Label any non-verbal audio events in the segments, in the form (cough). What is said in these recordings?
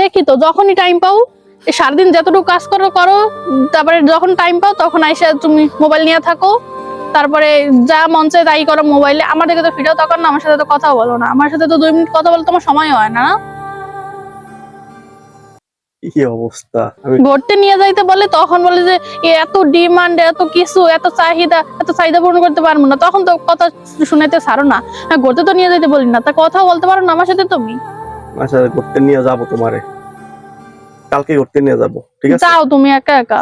দেখি তো যখনই টাইম পাও সারাদিন যতটুকু কাজ করো করো তারপরে যখন টাইম পাও তখন আইসা তুমি মোবাইল নিয়ে থাকো। তারপরে যা মন চায় তাই করো মোবাইলে আমার দিকে তো ফিরেও তখন না আমার সাথে তো কথা বলো না। আমার সাথে তো দুই মিনিট কথা বলে তোমার সময় হয় না কি অবস্থা? ঘুরতে নিয়ে যাইতে বলে তখন বলে যে এত ডিমান্ড এত কিছু এত চাহিদা এত চাহিদা পূরণ করতে পারব না। তখন তো কথা শুনাইতে ছাড়ো না। হ্যাঁ, ঘুরতে তো নিয়ে যাইতে বলি না। তা কথা বলতে পারো না আমার সাথে তুমি? আচ্ছা ঘুরতে নিয়ে যাব তোমারে। কালকে ঘুরতে নিয়ে যাব ঠিক আছে? যাও তুমি একা একা।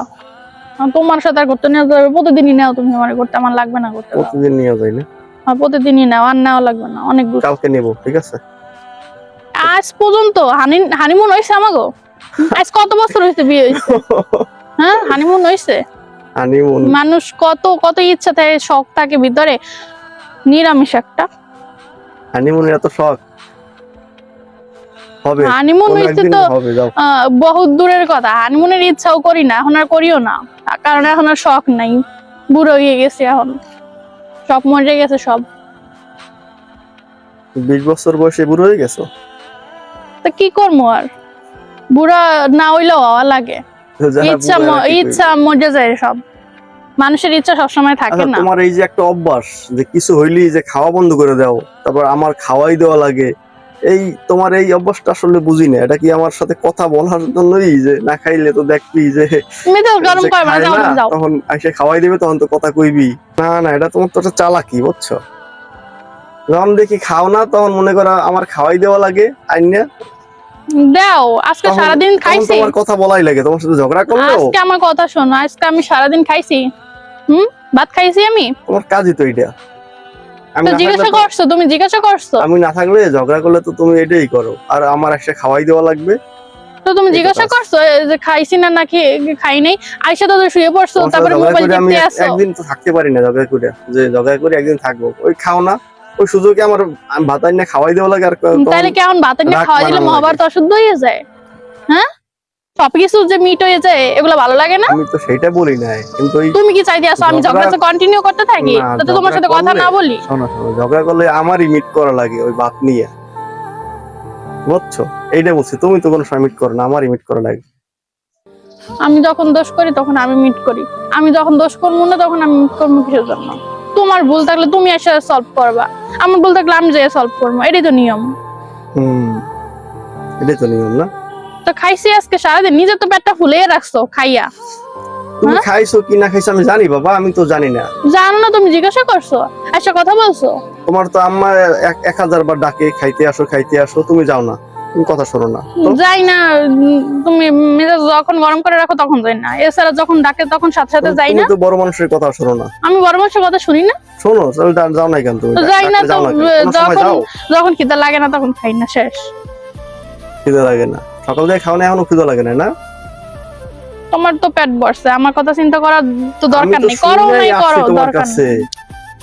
তোমার সাথে আর ঘুরতে নিয়ে যাবে প্রতিদিনই নাও তুমি আমার ঘুরতে আমার লাগবে না ঘুরতে। প্রতিদিন নিয়ে যাই না? আর প্রতিদিনই নাও আর নেওয়া লাগবে না অনেক ঘুর- কালকে নেব ঠিক আছে? আজ পর্যন্ত হানি হানিমুন হয়েছে আমাগো? আজ কত বছর হয়েছে বিয়ে হয়েছে হ্যাঁ হানিমুন হয়েছে হানিমুন। মানুষ কত কত ইচ্ছা থাকে শখ থাকে ভিতরে। নিরামিষ একটা। হানিমুনের এত শখ? হবে। হানিমুন একদিন তো বহুত দূরের কথা। হানিমুনের ইচ্ছাও করি না এখন আর করিও না। কারণ এখন আর শখ নাই। বুড়ো হয়ে গেছে এখন। শখ মরে গেছে সব। বিশ বছর বয়সে বুড়ো হয়ে গেছো? তা কি করব আর? বুড়া না হইলেও হওয়া লাগে। (laughs) ইচ্ছা? ইচ্ছা মরে যায় সব। মানুষের ইচ্ছা সবসময় থাকে আচ্ছা, না। তোমার এই যে একটা অভ্যাস যে কিছু হইলি যে খাওয়া বন্ধ করে দাও তারপর আমার খাওয়াই দেওয়া লাগে এই তোমার এই অভ্যাসটা আসলে বুঝি না। এটা কি আমার সাথে কথা বলার জন্যই যে না খাইলে তো দেখবি যে তুমি তো গরম যে করবে না খায় যাও না, তুমি যাও। তখন এসে খাওয়াই দিবে তখন তো কথা কইবি। না না এটা তোমার তো একটা চালাকি বুঝছ? যখন দেখি খাও না তখন মনে করো আমার খাওয়াই দেওয়া লাগে আইনা দাও আজকে সারাদিন খাইছি। তোমার কথা বলাই লাগে তোমার সাথে ঝগড়া করলেও। আজকে আমার কথা শোনো আজকে আমি সারাদিন খাইছি। হুম? ভাত খাইছি আমি? তোমার কাজই তো এটা আমি না থাকলে জিজ্ঞাসা করছ তুমি জিজ্ঞাসা করছ? আমি না থাকলে ঝগড়া করলে তো তুমি এটাই করো। আর আমার একটা খাওয়াই দেওয়া লাগবে। তো তুমি জিজ্ঞাসা করছ যে খাইছি না নাকি খাই নাই? আইসা তো শুয়ে পড়ছো তারপরে মোবাইল দেখতে আসো। একদিন তো থাকতে পারি না ঝগড়া করে। যে ঝগড়া করে একদিন থাকব। ওই খাও না। ওই সুযোগে আমার আমি ভাত খাওয়াই দেওয়া লাগে আর তাহলে কেমন ভাতের নিয়ে রাগ খাওয়া দিলে। মহাভারত অশুদ্ধ হয়ে যায়? হ্যাঁ? সবকিছু যে মিট হয়ে যায় এগুলো ভালো লাগে না? আমি তো সেইটা বলি নাই কিন্তু তুমি কি চাইতে আসো? আমি ঝগড়া- ঝগড়া কন্টিনিউ করতে থাকি তাতে তোমার ঝগড়া সাথে কথা না বলি? শোনো শোনো ঝগড়া করলে আমারই মিট করা লাগে ওই ভাত নিয়ে। বুঝছ? এইটা বলছি তুমি তো কোনো সময় মিট করো না আমারই মিট করা লাগে। আমি যখন দোষ করি তখন আমি মিট করি। আমি যখন দোষ করব না তখন আমি মিট করব কিসের জন্য? তোমার ভুল থাকলে তুমি এসে সলভ করবা। আমার ভুল থাকলে আমি যেয়ে সলভ করব। এটাই তো নিয়ম। হুম এটাই তো নিয়ম না? তো খাইছি আজকে সারাদিন নিজে তো পেটটা ফুলিয়ে রাখছো খাইয়া। তুমি হ্যাঁ? খাইছো কি না খাইছো আমি জানি বাবা আমি তো জানি না। জানো না তুমি জিজ্ঞাসা করছ একটা কথা বলছো? তোমার তো আম্মা এক- হাজার বার ডাকে খাইতে আসো খাইতে আসো তুমি যাও না তুমি কথা শোনো না। যাই না তুমি মেজাজ যখন গরম করে রাখো তখন যাই না। এছাড়া যখন ডাকে তখন সাথে সাথে যাই তুমি না। তো বড় মানুষের কথা শোনো না। আমি বড় মানুষের কথা শুনি না। শোনো তাহলে যাও না কেন তুমি। যাই না তো, যখন- যখন খিদে লাগে না তখন খাই না শেষ। খিদে লাগে না। সকাল থেকে খাওয়া এখনও লাগে না না? তোমার তো পেট আমার কথা চিন্তা করার তো দরকার নেই করো নাই করো দরকার নেই।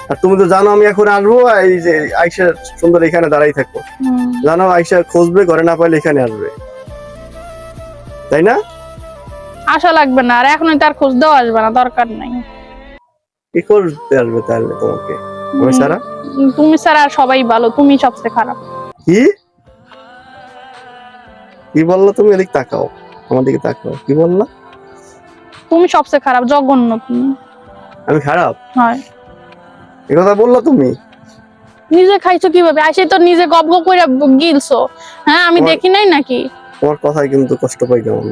আর তুমি তো জানো আমি এখন আসব এই যে আইসা সুন্দর এখানে দাঁড়াই থাকব। জানো আইসা খুঁজবে ঘরে না পাইলে এখানে আসবে। তাই না? আশা লাগবে না আর এখনই তার খোঁজ দেওয়া আসবে না দরকার নাই। কি করতে আসবে তাহলে তোমাকে? তুমি ছাড়া? সবাই ভালো তুমি সবচেয়ে খারাপ। কি? কি বলল তুমি? এদিক তাকাও। আমার দিকে তাকাও। কি বললা? তুমি সবচেয়ে খারাপ জঘন্য তুমি। আমি খারাপ? হয়। এ কথা বললা তুমি? নিজে খাইছো কীভাবে? আসে তো নিজে গপ গপ করে গিলছো। হ্যাঁ আমি দেখি নাই নাকি? তোমার কথায় কিন্তু কষ্ট পাই কেমন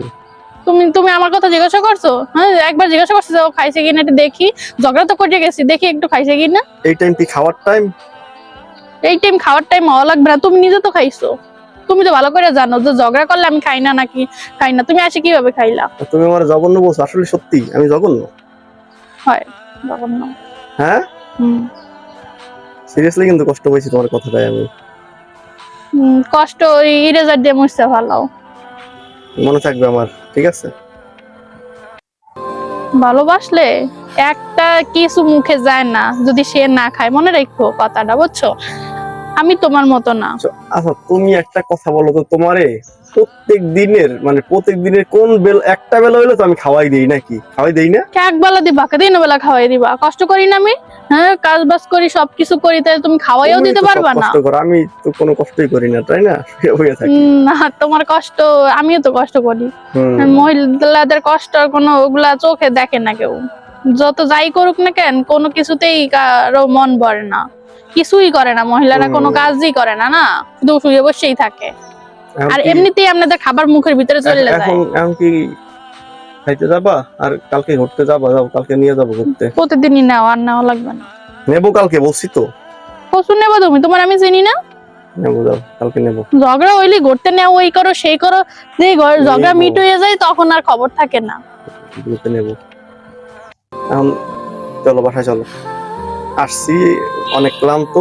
তুমি তুমি আমার কথা জিজ্ঞাসা করছ? হ্যাঁ একবার জিজ্ঞাসা করছ যে ও খাইছে কিনা একটু দেখি। ঝগড়া তো করে গেছি দেখি একটু খাইছে কিনা। এই টাইম কি খাওয়ার টাইম এই টাইম খাওয়ার টাইম হওয়া লাগবে না। তুমি নিজে তো খাইছো। তুমি তো ভালো করে জানো যে ঝগড়া করলে আমি খাই না নাকি? খাই না। তুমি আসে কীভাবে খাইলা? তুমি আমার জঘন্য বলছো আসলে সত্যি আমি জঘন্য। হয় জঘন্য। হ্যাঁ? সিরিয়াসলি কিন্তু কষ্ট পাইছি তোমার কথাটাই আমি। কষ্ট ইরেজার দিয়ে মুছতে ভালো। মনে থাকবে আমার ঠিক আছে? ভালোবাসলে একটা কিছু মুখে যায় না যদি সে না খায়। মনে রেখো কথাটা বুঝছ? আমি তোমার মতো না। আচ্ছা তুমি একটা কথা বলো তো তোমারে প্রত্যেক দিনের মানে প্রত্যেক দিনের কোন বেল একটা বেলা হইলে তো আমি খাওয়াই দেই নাকি? খাওয়াই দেই না? এক বেলা দিবা? কে দিন বেলা খাওয়াই দিবা? কষ্ট করি না আমি? হ্যাঁ কাজ বাজ করি সবকিছু করি তাহলে তুমি খাওয়াইও দিতে পারবা না। কষ্ট করো আমি তো কোনো কষ্টই করি না তাই না? শুয়ে থাকি। না তোমার কষ্ট আমিও তো কষ্ট করি। মহিলাদের কষ্ট কোনো ওগুলা চোখে দেখে না কেউ। যত যাই করুক না কেন কোনো কিছুতেই কারও মন ভরে না। কিছুই করে না মহিলারা কোনো। কাজই করে না না? শুধু শুয়ে বসেই থাকে। আর এমনিতেই আপনাদের খাবার মুখের ভিতরে চলে যায়। এখন কি খাইতে যাবা? আর কালকে ঘুরতে যাবা? যাও কালকে নিয়ে যাব ঘুরতে। প্রতিদিনই নেওয়া আর নেওয়া লাগবে না। নেব কালকে বলছি তো। নেব তুমি? তোমার আমি চিনি না। নেব যাও কালকে নেব। ঝগড়া হইলে ঘুরতে নেও ওই করো সেই করো। যে ঝগড়া মিট হয়ে যায় তখন আর খবর থাকে না। ঘুরতে নেব। এখন চলো বাসায় চলো। আসছি অনেক ক্লান্ত।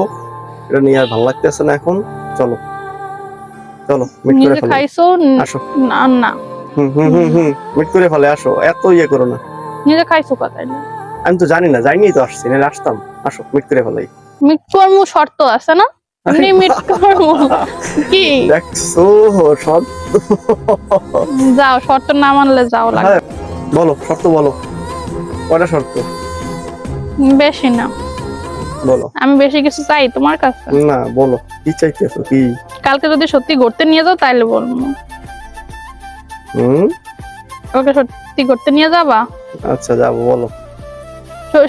এটা নিয়ে আর ভালো লাগতেছে না এখন। চলো। চলো মিট করে ফেলো। খাইছো? আসো। না না। হুম হুম হুম হুম। মিট করে ফেলে আসো। এত ইয়ে করো না। নিজে খাইছো কোথায়? আমি তো জানি না জানি তো আসছি নাহলে আসতাম। আসো মিট করে ফেলাই মিট শর্ত আছে না? এমনি মিট (laughs) কি? দেখছ সব যাও শর্ত না মানলে যাও লাগে হ্যাঁ, বলো শর্ত বলো। কয়টা শর্ত? বেশি না। বলো। আমি বেশি কিছু চাই তোমার কাছে? না বলো কি চাইতেছো কি? কালকে যদি সত্যি ঘুরতে নিয়ে যাও তাইলে বলব। হুম? ওকে সত্যি ঘুরতে নিয়ে যাবা? আচ্ছা যাব বলো।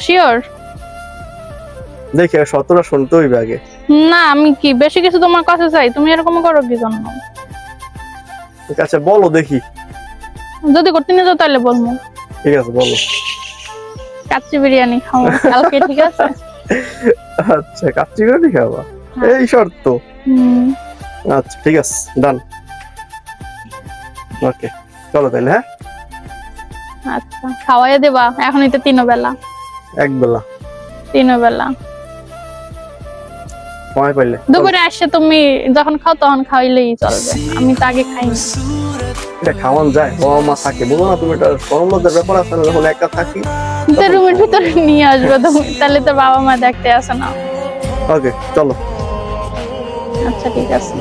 শিওর দেখি শর্তটা শুনতে হইবে আগে। না আমি কি বেশি কিছু তোমার কাছে চাই? তুমি এরকম করো কি জন্য? ঠিক আছে বলো দেখি। যদি ঘুরতে নিয়ে যাও তাহলে বলব। ঠিক আছে বলো। কাচ্চি বিরিয়ানি খাও কালকে ঠিক আছে? আচ্ছা কাচ্চি করে খাওয়া এই শর্ত। আচ্ছা ঠিক আছে ডান ওকে চলো তাহলে হ্যাঁ? আচ্ছা খাওয়াই দেবা। এখনই তো তিন বেলা এক বেলা তিন বেলা সময় পাইলে। দুপুরে আসে তুমি যখন খাও তখন খাইলেই চলবে। আমি তো আগে খাই না এটা খাওয়ান যায় বাবা মা থাকে। বলো না তুমি এটা সরম লজ্জার ব্যাপার আছে না যখন একা থাকি। তো রুমের ভিতরে নিয়ে আসবে তুমি তাহলে তো বাবা মা দেখতে আসে না। ওকে চলো। আচ্ছা ঠিক আছে।